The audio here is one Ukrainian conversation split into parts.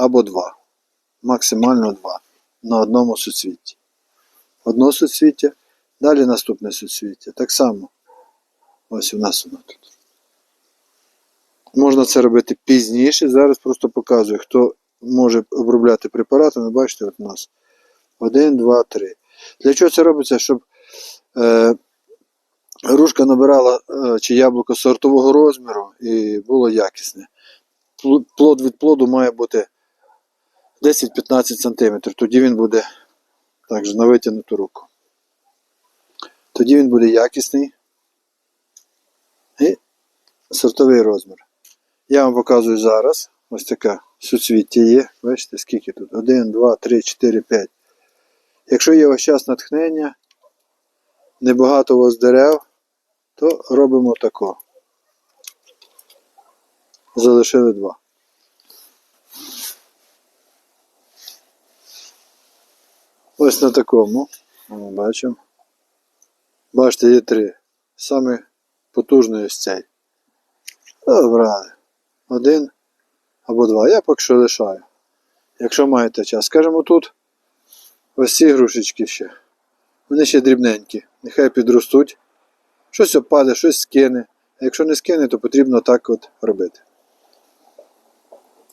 або два. Максимально два. На одному суцвітті. Одно суцвіття, далі наступне суцвіття. Так само. Ось у нас воно тут. Можна це робити пізніше. Зараз просто показую, хто може обробляти препаратами. Бачите, от у нас 1, 2, 3. Для чого це робиться? Щоб е, грушка набирала е, чи яблуко сортового розміру і було якісне. Плод від плоду має бути 10-15 см. Тоді він буде також на витягнуту руку. Тоді він буде якісний і сортовий розмір. Я вам показую зараз. Ось така суцвіття є. Бачите, скільки тут? 1, 2, 3, 4, 5. Якщо є ось час натхнення, небагато у вас дерев, то робимо тако. Залишили два. Ось на такому. Бачимо. Бачите, є три. Саме потужний ось цей. Добре. Один або два. Я поки що лишаю. Якщо маєте час. Скажімо тут ось ці грушечки ще. Вони ще дрібненькі. Нехай підростуть. Щось опаде, щось скине. А якщо не скине, то потрібно так от робити.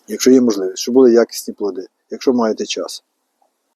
Якщо є можливість, щоб були якісні плоди, якщо маєте час.